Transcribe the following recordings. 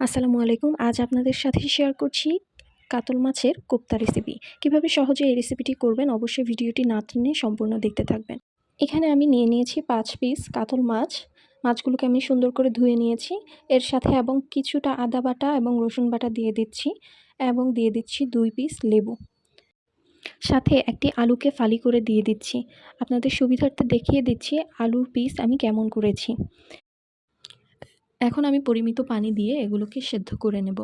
আসসালামু আলাইকুম। আজ আপনাদের সাথে শেয়ার করছি কাতল মাছের কোপ্তা রেসিপি কীভাবে সহজে এই রেসিপিটি করবেন অবশ্যই ভিডিওটি না টেনে সম্পূর্ণ দেখতে থাকবেন। এখানে আমি নিয়ে নিয়েছি পাঁচ পিস কাতল মাছ। মাছগুলোকে আমি সুন্দর করে ধুয়ে নিয়েছি। এর সাথে এবং কিছুটা আদা বাটা এবং রসুন বাটা দিয়ে দিচ্ছি এবং দিয়ে দিচ্ছি দুই পিস লেবু। সাথে একটি আলুকে ফালি করে দিয়ে দিচ্ছি। আপনাদের সুবিধার্থে দেখিয়ে দিচ্ছি আলুর পিস আমি কেমন করেছি। এখন আমি পরিমিত পানি দিয়ে এগুলোকে সেদ্ধ করে নেব।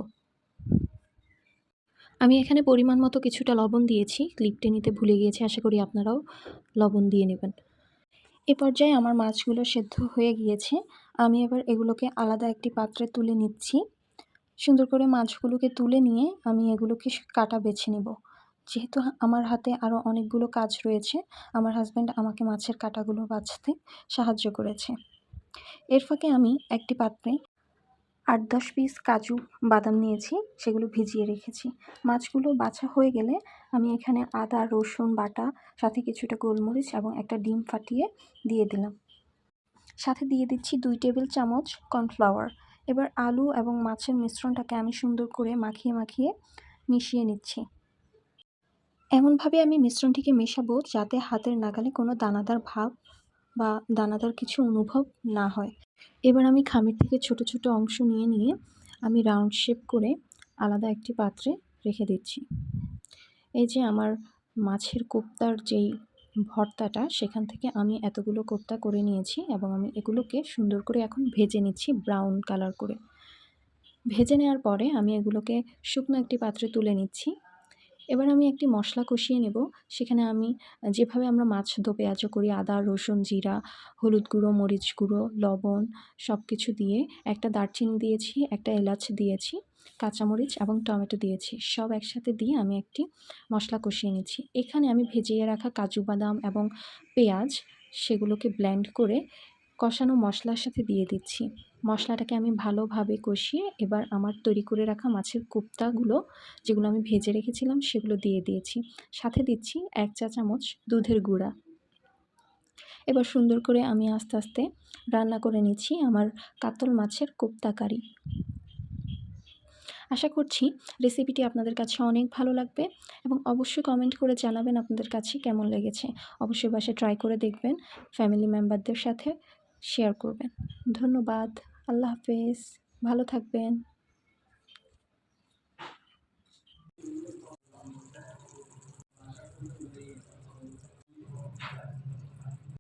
আমি এখানে পরিমাণ মতো কিছুটা লবণ দিয়েছি। ক্লিপটে নিতে ভুলে গিয়েছি, আশা করি আপনারাও লবণ দিয়ে নেবেন। এ পর্যায়ে আমার মাছগুলো সেদ্ধ হয়ে গিয়েছে। আমি এবার এগুলোকে আলাদা একটি পাত্রে তুলে নিচ্ছি। সুন্দর করে মাছগুলোকে তুলে নিয়ে আমি এগুলোকে কাটা বেছে নেব। যেহেতু আমার হাতে আরও অনেকগুলো কাজ রয়েছে, আমার হাজব্যান্ড আমাকে মাছের কাটাগুলো বাছতে সাহায্য করেছে। এর ফাঁকে আমি একটি পাত্রে আট দশ পিস কাজু বাদাম নিয়েছি, সেগুলো ভিজিয়ে রেখেছি। মাছগুলো বাছা হয়ে গেলে আমি এখানে আদা, রসুন, বাটা, সাথে কিছুটা গোলমরিচ এবং একটা ডিম ফাটিয়ে দিয়ে দিলাম। সাথে দিয়ে দিচ্ছি দুই টেবিল চামচ কর্নফ্লাওয়ার। এবার আলু এবং মাছের মিশ্রণটাকে আমি সুন্দর করে মাখিয়ে মাখিয়ে মিশিয়ে নিচ্ছি। এমনভাবে আমি মিশ্রণটিকে মেশাবো যাতে হাতের নাগালে কোনো দানাদার ভাব বা দানাদার কিছু অনুভব না হয়। এবার আমি খামির থেকে ছোট ছোট অংশ নিয়ে নিয়ে আমি রাউন্ড শেপ করে আলাদা একটি পাত্রে রেখে দিচ্ছি। এই যে আমার মাছের কোপ্তার যেই ভর্তাটা, সেখান থেকে আমি এতগুলো কোপ্তা করে নিয়েছি এবং আমি এগুলোকে সুন্দর করে এখন ভেজে নিচ্ছি ব্রাউন কালার করে। ভেজে নেওয়ার পরে আমি এগুলোকে শুকনো একটি পাত্রে তুলে নিচ্ছি। এবার আমি একটি মশলা কষিয়ে নেব। সেখানে আমি যেভাবে আমরা মাছ ধো পেঁয়াজও করি, আদা, রসুন, জিরা, হলুদ গুঁড়ো, মরিচ গুঁড়ো, লবণ সব কিছু দিয়ে একটা দারচিনি দিয়েছি, একটা এলাচ দিয়েছি, কাঁচামরিচ এবং টমেটো দিয়েছি। সব একসাথে দিয়ে আমি একটি মশলা কষিয়ে নিচ্ছি। এখানে আমি ভেজিয়ে রাখা কাজু বাদাম এবং পেঁয়াজ সেগুলোকে ব্ল্যান্ড করে কষানো মশলার সাথে দিয়ে দিচ্ছি। মশলাটাকে আমি ভালোভাবে কষিয়ে এবার আমার তৈরি করে রাখা মাছের কোপ্তাগুলো, যেগুলো আমি ভেজে রেখেছিলাম, সেগুলো দিয়ে দিয়েছি। সাথে দিচ্ছি এক চা চামচ দুধের গুঁড়া। এবার সুন্দর করে আমি আস্তে আস্তে রান্না করে নিচ্ছি আমার কাতল মাছের কোপ্তা কারি। আশা করছি রেসিপিটি আপনাদের কাছে অনেক ভালো লাগবে এবং অবশ্যই কমেন্ট করে জানাবেন আপনাদের কাছে কেমন লেগেছে। অবশ্যই বাসে ট্রাই করে দেখবেন, ফ্যামিলি মেম্বারদের সাথে। শেয়ার করবেন। ধন্যবাদ। আল্লাহ হাফেজ। ভালো থাকবেন।